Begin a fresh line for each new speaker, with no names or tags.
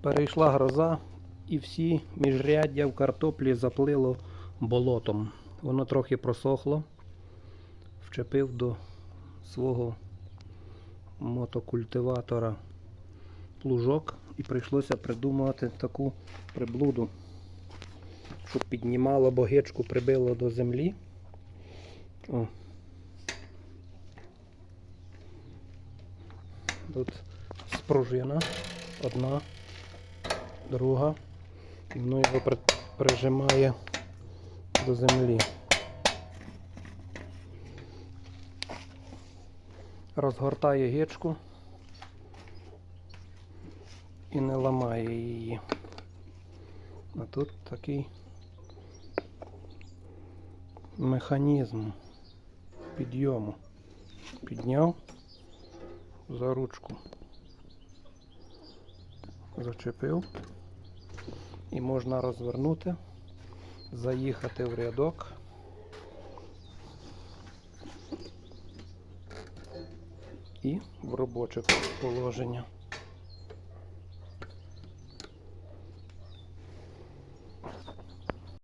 Перейшла гроза і всі міжряддя в картоплі заплило болотом. Воно трохи просохло. Вчепив до свого мотокультиватора плужок і прийшлося придумувати таку приблуду, щоб піднімало богичку, прибило до землі. О. Тут спружина одна, друга, і воно його прижимає до землі. Розгортає гичку і не ламає її. А тут такий механізм підйому. Підняв за ручку, зачепив і можна розвернути, заїхати в рядок. І в робоче положення.